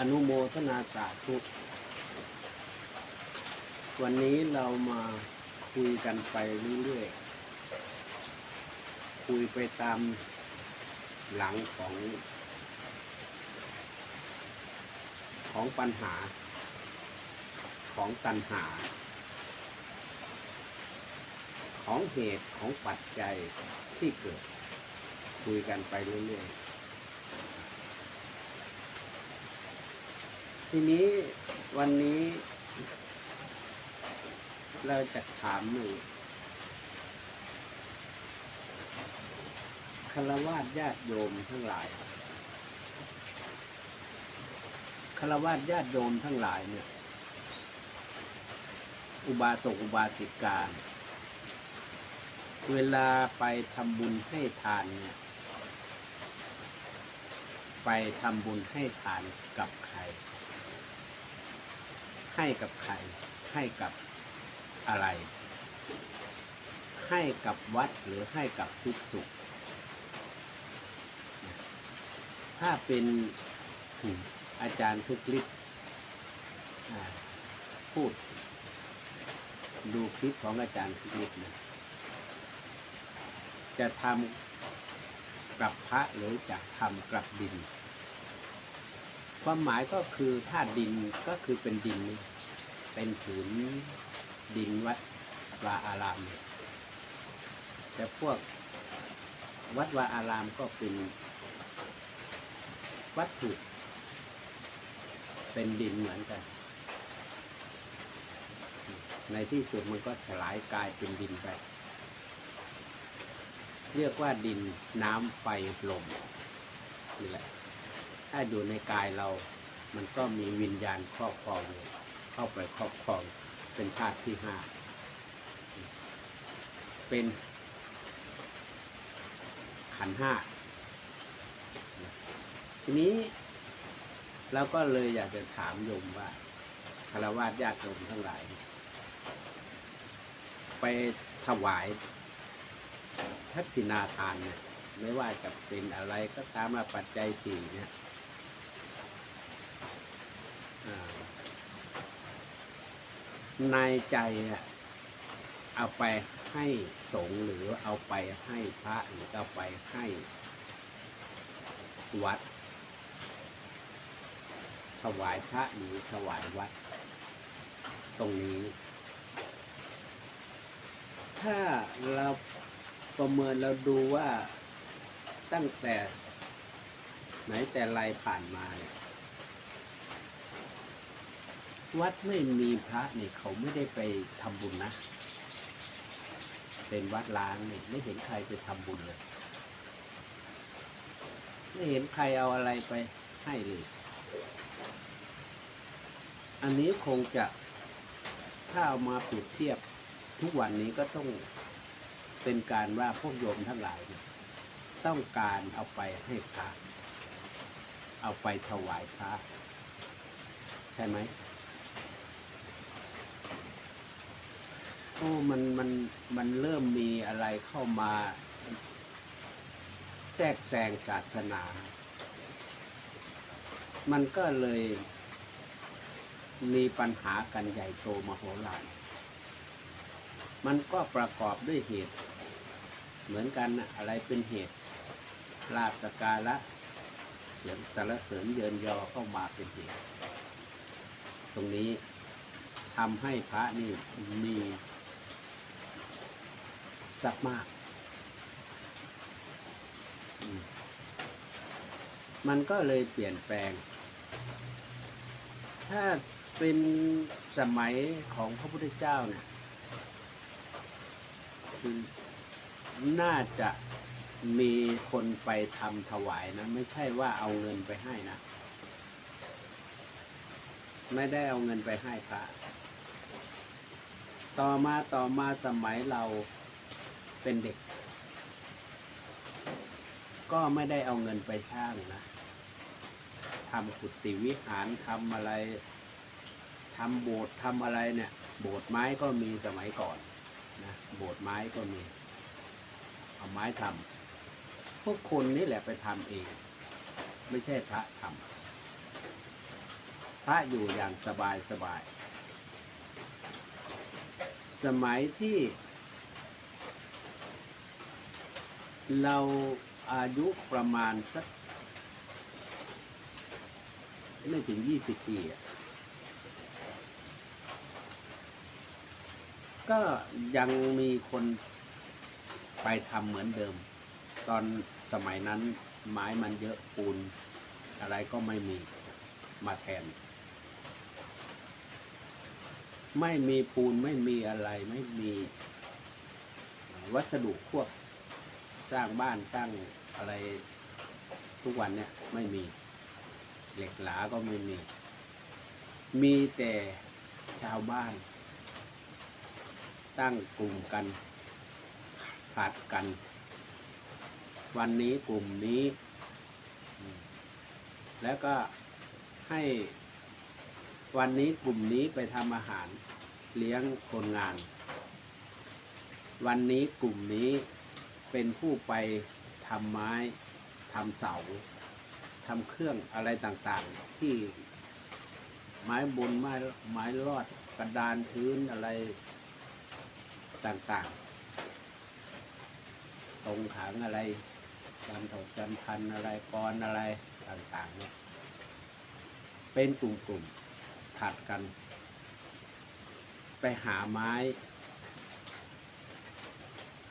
อนุโมทนาสาธุวันนี้เรามาคุยกันไปเรื่อยๆ คุยไปตามหลังของ ของปัญหา ของตัณหา ของเหตุของปัจจัยที่เกิด คุยกันไปเรื่อยๆ ทีนี้วันนี้ เราจะถามหนึ่งคารวะญาติโยมทั้งหลายคารวะญาติโยมทั้งหลายเนี่ย อุบาสกอุบาสิกาเวลาไปทำบุญให้ทานเนี่ย ไปทำบุญให้ทานกับใให้กับใคร ให้กับอะไร ให้กับวัดหรือให้กับภิกษุถ้าเป็นอาจารย์ทุกฤทธิ์พูด ดูคลิปของอาจารย์ทุกฤทธิ์นะจะทำกับพระหรือจะทำกับดิน ความหมายก็คือถ้าดินก็คือเป็นดิน เป็นผืนดินวัดวาอาราม แต่พวกวัดวาอารามก็เป็นวัตถุเป็นดินเหมือนกัน ในที่สุดมันก็สลายกลายเป็นดินไป เรียกว่าดินน้ำไฟลมนี่แหละ ถ้าอยู่ในกายเรา มันก็มีวิญญาณครอบครองอยู่เข้าไปครอบครองเป็นธาตุที่ห้าเป็นขันห้าทีนี้เราก็เลยอยากจะถามโยมว่าคารวะญาติโยมทั้งหลาย ไปถวายทักษิณาทานเนี่ยไม่ว่าจะเป็นอะไรก็ตามมาปัจจัยสี่เนี่ย ในใจเอาไปให้สงฆ์หรือเอาไปให้พระหรือเอาไปให้วัด ถวายพระหรือถวายวัด ตรงนี้ ถ้าเราประเมินเราดูว่าตั้งแต่ไหนแต่ไรผ่านมาเนี่ย วัดไม่มีพระเนี่ยเขาไม่ได้ไปทำบุญนะ เป็นวัดล้างเนี่ยไม่เห็นใครไปทำบุญเลย ไม่เห็นใครเอาอะไรไปให้เลย อันนี้คงจะถ้าเอามาเปรียบเทียบทุกวันนี้ก็ต้องเป็นการว่าพวกโยมทั้งหลายเนี่ยต้องการเอาไปให้พระ เอาไปถวายพระ ใช่ไหม โอ้มันมันมันเริ่มมีอะไรเข้ามา แทรกแซงศาสนา มันก็เลยมีปัญหากันใหญ่โตมโหฬารมันก็ประกอบด้วยเหตุ เหมือนกันนะอะไรเป็นเหตุลาบสการะเสียงสารเสริญเยินยอเข้ามาเป็นเหตุ ตรงนี้ทำให้พระนี่มี สักมากมมันก็เลยเปลี่ยนแปลง ถ้าเป็นสมัยของพระพุทธเจ้าเนี่ยคือน่าจะมีคนไปทำถวายนะ ไม่ใช่ว่าเอาเงินไปให้นะ ไม่ได้เอาเงินไปให้พระ ต่อมาต่อมาสมัยเรา เป็นเด็ก ก็ไม่ได้เอาเงินไปสร้างนะทำกุฏิวิหารทำอะไรทำโบสถ์ทำอะไรเนี่ย โบสถ์ไม้ก็มีสมัยก่อนนะโบสถ์ไม้ก็มี เอาไม้ทำพวกคนนี่แหละไปทำเอง ไม่ใช่พระทำพระอยู่อย่างสบายสบาย สมัยที่ เราอายุประมาณสักไม่ถึงยี่สิบปีก็ยังมีคนไปทำเหมือนเดิม ตอนสมัยนั้นไม้มันเยอะปูน อะไรก็ไม่มีมาแทน ไม่มีปูนไม่มีอะไรไม่มีวัสดุพวก สร้างบ้านสร้างอะไรทุกวันเนี่ยไม่มี เหล็กหลาก็ไม่มี มีแต่ชาวบ้าน ตั้งกลุ่มกันผัดกัน วันนี้กลุ่มนี้ แล้วก็ให้วันนี้กลุ่มนี้ไปทำอาหารเลี้ยงคนงาน วันนี้กลุ่มนี้ เป็นผู้ไปทำไม้ทำเสาทำเครื่องอะไรต่างๆ ที่ไม้บนไม้ไม้รอดกระดานพื้นอะไรต่างๆ ตรงขังอะไรจันถกจันพันอะไรกรอะไรต่างๆเนี่ยเป็นกลุ่มๆถัดกัน ไปหาไม้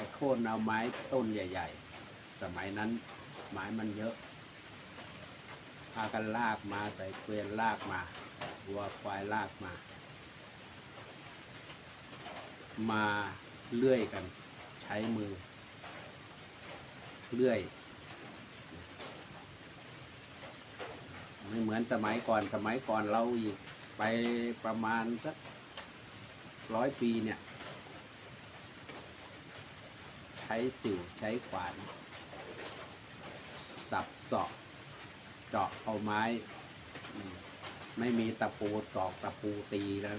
ไปโค่นเอาไม้ต้นใหญ่ ๆ สมัยนั้นไม้มันเยอะพากันลากมาใส่เกวียนลากมาวัวควายลากมา มาเลื่อยกัน ใช้มือ เลื่อย ไม่เหมือนสมัยก่อนสมัยก่อนเราอีกไปประมาณสักร้อยปีเนี่ย ใช้สิวใช้ขวาน สับเสาะเจาะเอาไม้ ไม่มีตะปูตอกตะปูตีแล้ว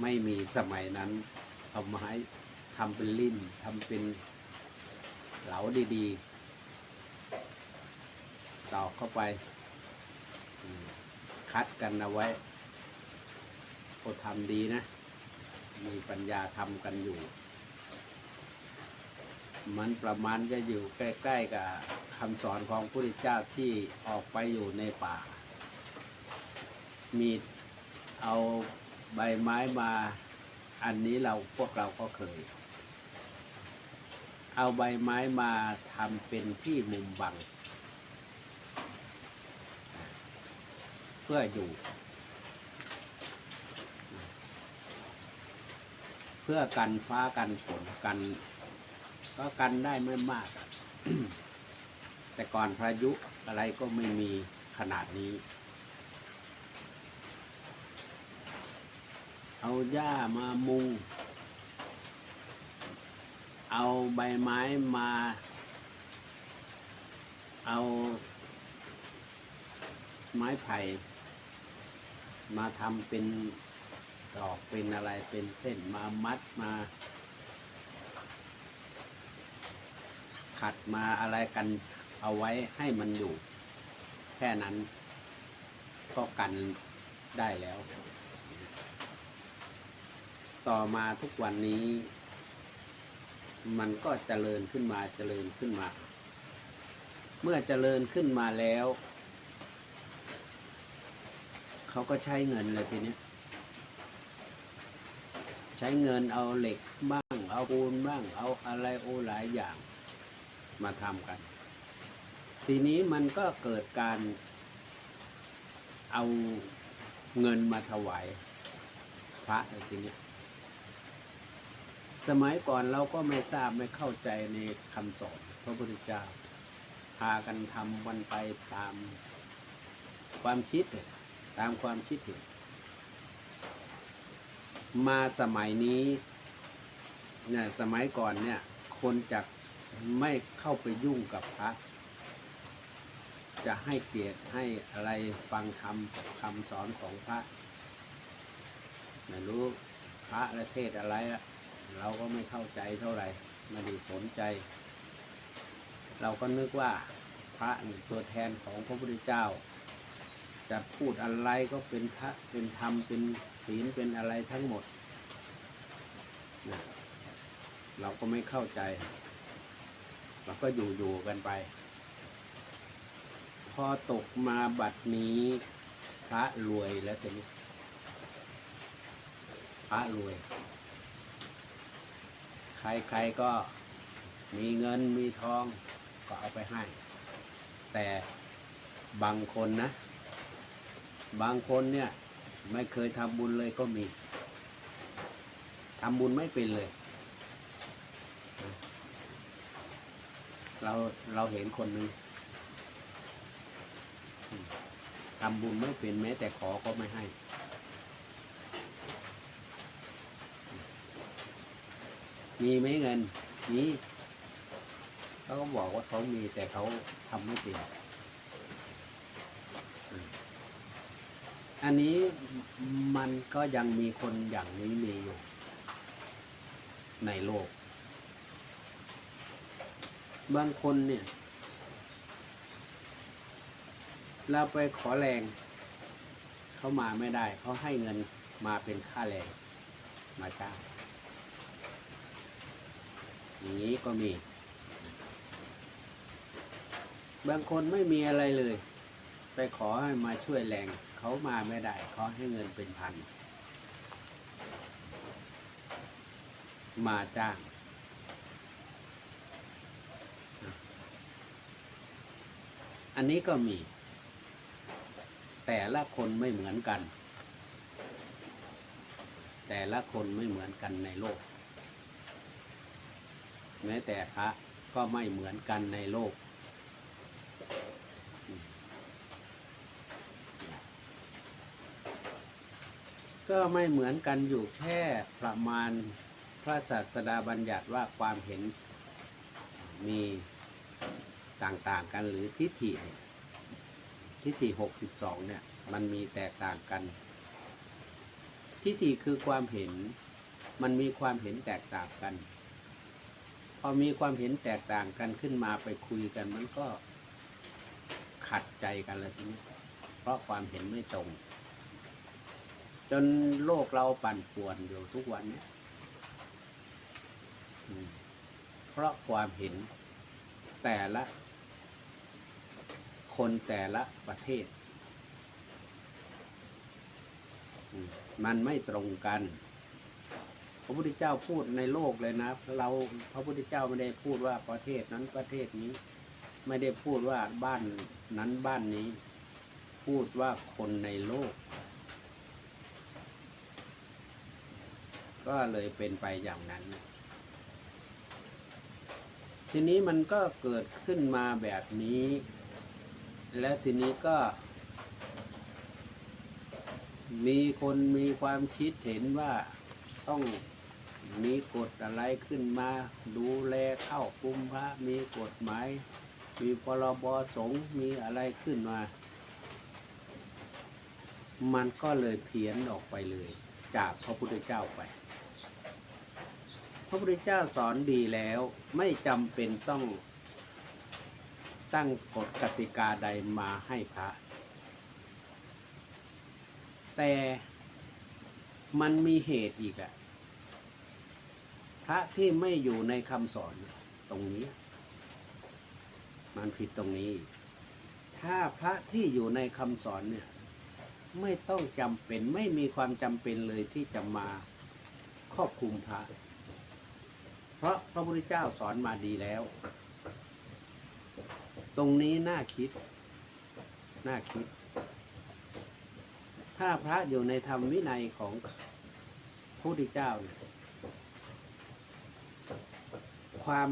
ไม่มีสมัยนั้นเอาไม้ทำเป็นลิ่มทำเป็นเหลาดีๆตอกเข้าไป คัดกันเอาไว้โอทำดีนะ มีปัญญาทำกันอยู่ มันประมาณจะอยู่ใกล้ๆกับคำสอนของพระพุทธเจ้าที่ออกไปอยู่ในป่า มีเอาใบไม้มา อันนี้เราพวกเราก็เคย เอาใบไม้มาทำเป็นที่มุมบัง เพื่ออยู่ เพื่อกันฟ้ากันฝนกัน ก็กันได้ไม่มากอะแต่ก่อนพายุอะไรก็ไม่มีขนาดนี้ เอาหญ้ามามุง เอาใบไม้มา เอาไม้ไผ่มาทำเป็นดอกเป็นอะไรเป็นเส้นมามัดมา ขัดมาอะไรกันเอาไว้ให้มันอยู่ แค่นั้น ก็กันได้แล้ว ต่อมาทุกวันนี้ มันก็เจริญขึ้นมาเจริญขึ้นมา เมื่อเจริญขึ้นมาแล้ว เขาก็ใช้เงินเลยทีนี้ใช้เงินเอาเหล็กบ้าง เอาปูนบ้าง เอาอะไรโอหลายอย่าง มาทำกัน ทีนี้มันก็เกิดการเอาเงินมาถวายพระอะไรทีเนี้ยสมัยก่อนเราก็ไม่ทราบไม่เข้าใจในคำสอนพระพุทธเจ้า พากันทำวันไปตามความคิดตามความคิดเห็นมาสมัยนี้เนี่ยสมัยก่อนเนี่ย คนจะ ไม่เข้าไปยุ่งกับพระ จะให้เกียรติให้อะไรฟังคำคำสอนของพระไม่รู้พระและเทศอะไรอะเราก็ไม่เข้าใจเท่าไหร่ไม่ได้สนใจ เราก็นึกว่าพระนี่ตัวแทนของพระพุทธเจ้า จะพูดอะไรก็เป็นพระเป็นธรรมเป็นศีลเป็นอะไรทั้งหมด เราก็ไม่เข้าใจ เราก็อยู่อยู่กันไป พอตกมาบัดนี้พระรวยแล้วทีนี้พระรวย ใครๆก็มีเงินมีทองก็เอาไปให้ แต่บางคนนะ บางคนเนี่ย ไม่เคยทำบุญเลยก็มีทำบุญไม่เป็นเลย เราเราเห็นคนหนึ่งทำบุญไม่เป็นแม้ แต่ขอก็ไม่ให้ มีไหมเงินมีเขาก็บอกว่าเขามีแต่เขาทำไม่เป็นอืมอันนี้มันก็ยังมีคนอย่างนี้มีอยู่ในโลก บางคนเนี่ย เราไปขอแรง เขามาไม่ได้ เขาให้เงินมาเป็นค่าแรงมาจ้างอย่างนี้ก็มี บางคนไม่มีอะไรเลย ไปขอให้มาช่วยแรง เขามาไม่ได้ เขาให้เงินเป็นพัน มาจ้าง อันนี้ก็มี แต่ละคนไม่เหมือนกัน แต่ละคนไม่เหมือนกันในโลก แม้แต่พระก็ไม่เหมือนกันในโลก ก็ไม่เหมือนกันอยู่แค่ประมาณพระศาสดาบัญญัติว่าความเห็นมี ต่างๆกันหรือทิฏฐิทิฏฐิหกสิบสองเนี่ย มันมีแตกต่างกัน ทิฏฐิคือความเห็น มันมีความเห็นแตกต่างกัน พอมีความเห็นแตกต่างกันขึ้นมาไปคุยกันมันก็ขัดใจกันเลยทีนี้เพราะความเห็นไม่ตรง จนโลกเราปั่นป่วนอยู่ทุกวันเนี้ยเพราะความเห็นแต่ละ คนแต่ละประเทศ มันไม่ตรงกัน พระพุทธเจ้าพูดในโลกเลยนะ เราพระพุทธเจ้าไม่ได้พูดว่าประเทศนั้นประเทศนี้ ไม่ได้พูดว่าบ้านนั้นบ้านนี้ พูดว่าคนในโลก ก็เลยเป็นไปอย่างนั้นทีนี้มันก็เกิดขึ้นมาแบบนี้ และทีนี้ก็ มีคนมีความคิดเห็นว่าต้องมีกฎอะไรขึ้นมา ดูแลเข้าคุมพระ มีกฎหมาย มีพรบสงฆ์มีอะไรขึ้นมา มันก็เลยเพี้ยนออกไปเลย จากพระพุทธเจ้าไป พระพุทธเจ้าสอนดีแล้วไม่จำเป็นต้อง ตั้งกฎกติกาใดมาให้พระ แต่มันมีเหตุอีกอะพระที่ไม่อยู่ในคำสอนตรงนี้ มันผิดตรงนี้ ถ้าพระที่อยู่ในคำสอนเนี่ย ไม่ต้องจำเป็นไม่มีความจำเป็นเลยที่จะมาครอบคุมพระ เพราะพระพุทธเจ้าสอนมาดีแล้ว ตรงนี้น่าคิด น่าคิด ถ้าพระอยู่ในธรรมวินัยของพระพุทธเจ้าเนี่ยความ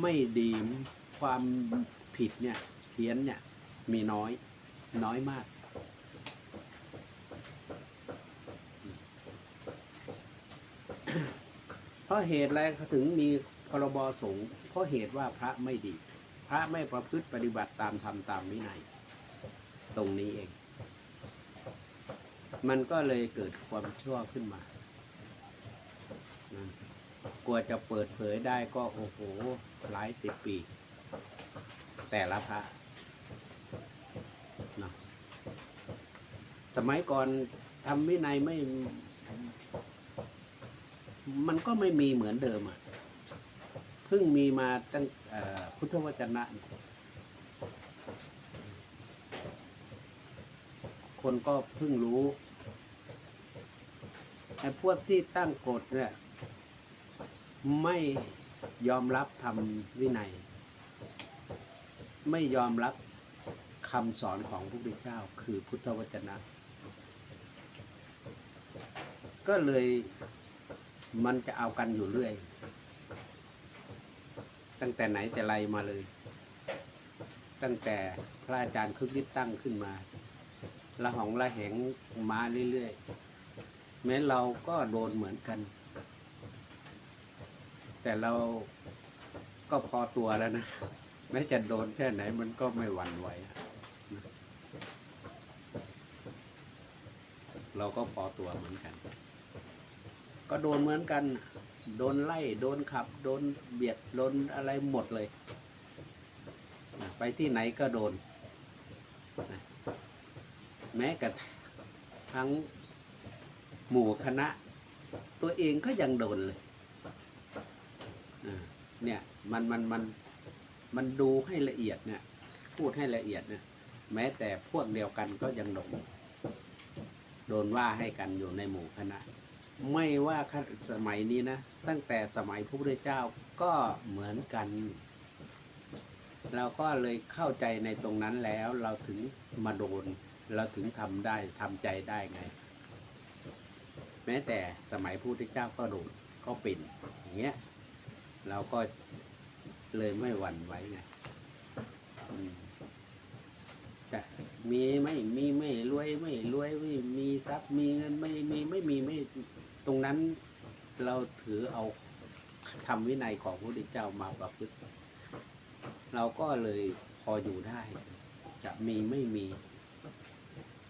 ไม่ดีความผิดเนี่ยเพี้ยนเนี่ยมีน้อยน้อยมาก เพราะเหตุอะไรเขาถึงมีพรบสงฆ์เพราะเหตุว่าพระไม่ดี พระไม่ประพฤติปฏิบัติตามธรรมตามวินัย ตรงนี้เอง มันก็เลยเกิดความชั่วขึ้นมาอืมกว่าจะเปิดเผยได้ก็โอ้โหหลายสิบปี แต่ละพระนะสมัยก่อนทำวินัยไม่ มันก็ไม่มีเหมือนเดิมอะ เพิ่งมีมาตั้งพุทธวจนะ คนก็เพิ่งรู้ไอ้พวกที่ตั้งกฎเนี่ยไม่ยอมรับทำวินัย ไม่ยอมรับคำสอนของพระพุทธเจ้า คือพุทธวจนะ ก็เลยมันจะเอากันอยู่เรื่อย ตั้งแต่ไหนแต่ไรมาเลย ตั้งแต่พระอาจารย์คึกฤทธิ์ตั้งขึ้นมาละหองละแหงมาเรื่อยๆ แม้เราก็โดนเหมือนกัน แต่เราก็พอตัวแล้วนะ แม้จะโดนแค่ไหนมันก็ไม่หวั่นไหว เราก็พอตัวเหมือนกัน ก็โดนเหมือนกัน โดนไล่ โดนขับ โดนเบียด โดนอะไรหมดเลย ไปที่ไหนก็โดน แม้กระทั่งหมู่คณะ ตัวเองก็ยังโดนเลยเนี่ยมันมันมันมันดูให้ละเอียดเนี่ยพูดให้ละเอียดเนี่ยแม้แต่พวกเดียวกันก็ยังโดนโดนว่าให้กันอยู่ในหมู่คณะ ไม่ว่าสมัยนี้นะ ตั้งแต่สมัยพระพุทธเจ้าก็เหมือนกัน เราก็เลยเข้าใจในตรงนั้นแล้วเราถึงมาโดน เราถึงทำได้ทำใจได้ไง แม้แต่สมัยพระพุทธเจ้าก็โดนก็เป็นอย่างเงี้ยเราก็เลยไม่หวั่นไหวไงจะมีไม่มีไม่รวยไม่ ทรัพย์มีเงินไม่มีไม่มีไม่ตรงนั้นเราถือเอาทำวินัยของพระพุทธเจ้ามาประพฤติเราก็เลยพออยู่ได้ จะมีไม่มี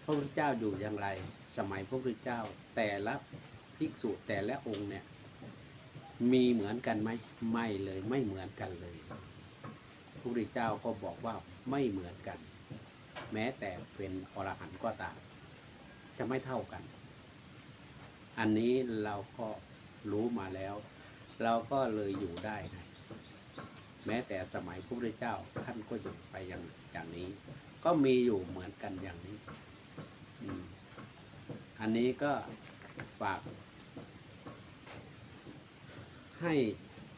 พระพุทธเจ้าอยู่อย่างไร สมัยพระพุทธเจ้าแต่ละภิกษุแต่ละองค์เนี่ย มีเหมือนกันไหมไม่เลยไม่เหมือนกันเลยพระพุทธเจ้าก็บอกว่าไม่เหมือนกัน แม้แต่เป็นอรหันต์ก็ตาม จะไม่เท่ากัน อันนี้เราก็รู้มาแล้ว เราก็เลยอยู่ได้นะแม้แต่สมัยพระพุทธเจ้าท่านก็อยู่ไปอย่างอย่างนี้ ก็มีอยู่เหมือนกันอย่างนี้อันนี้ก็ฝาก ให้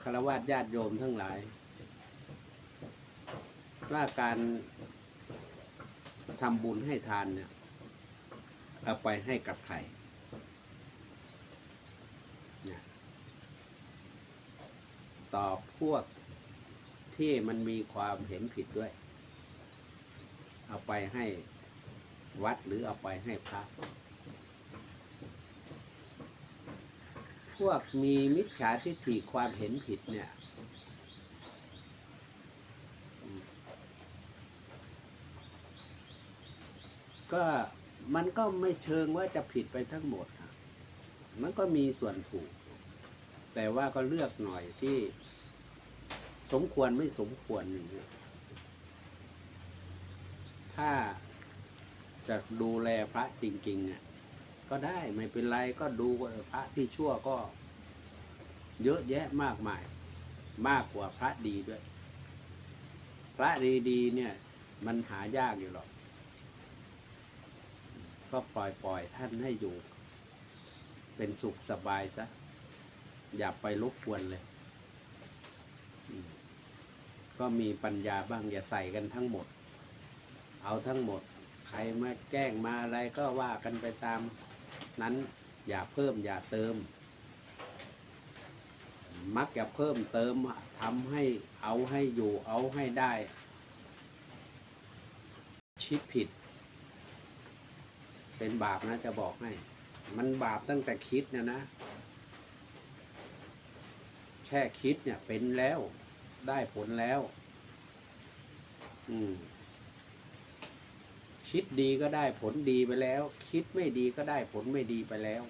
คารวะญาติโยมทั้งหลาย ว่าการทำบุญให้ทานเนี่ย เอาไปให้กับใครเนี่ยตอบพวกที่มันมีความเห็นผิดด้วย เอาไปให้วัดหรือเอาไปให้พระ พวกมีมิจฉาทิฏฐิความเห็นผิดเนี่ย ก็ มันก็ไม่เชิงว่าจะผิดไปทั้งหมดมันก็มีส่วนถูก แต่ว่าก็เลือกหน่อยที่ สมควรไม่สมควรอย่างนี้ถ้าจะดูแลพระจริงๆอะก็ได้ไม่เป็นไรก็ดูพระที่ชั่วก็ เยอะแยะมากมาย มากกว่าพระดีด้วย พระดีๆเนี่ย มันหายากอยู่หรอก ก็ปล่อยปล่อยท่านให้อยู่ เป็นสุขสบายซะ อย่าไปรบกวนเลย ก็มีปัญญาบ้างอย่าใส่กันทั้งหมด เอาทั้งหมด ใครมาแกล้งมาอะไรก็ว่ากันไปตาม นั้นอย่าเพิ่มอย่าเติม มักจะเพิ่มเติมทำให้เอาให้อยู่เอาให้ได้ ชิดผิด เป็นบาปนะจะบอกให้ มันบาปตั้งแต่คิดเนะนะ แค่คิดเนี่ยเป็นแล้ว ได้ผลแล้ว อืม คิดดีก็ได้ผลดีไปแล้ว คิดไม่ดีก็ได้ผลไม่ดีไปแล้ว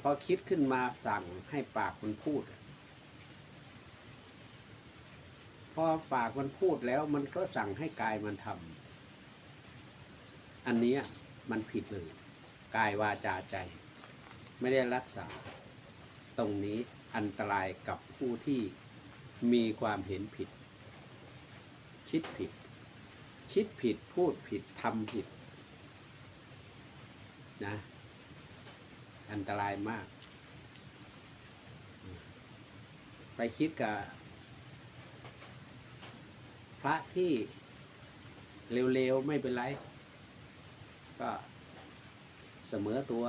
พอคิดขึ้นมาสั่งให้ปากมันพูดพอปากมันพูดแล้วมันก็สั่งให้กายมันทำ อันนี้ มันผิดเลย กายวาจาใจ ไม่ได้รักษา ตรงนี้อันตรายกับผู้ที่มีความเห็นผิด คิดผิด คิดผิดพูดผิดทำผิดนะ อันตรายมาก ไปคิดกับ พระที่เร็วๆ ไม่เป็นไร ก็เสมอตัว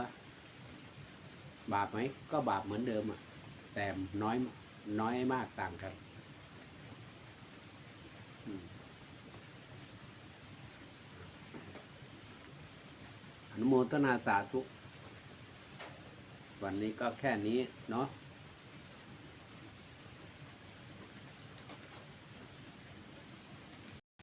บาปไหมก็บาปเหมือนเดิมอะแต่น้อยน้อยมากต่างกันอนุโมทนาสาธุ วันนี้ก็แค่นี้เนาะ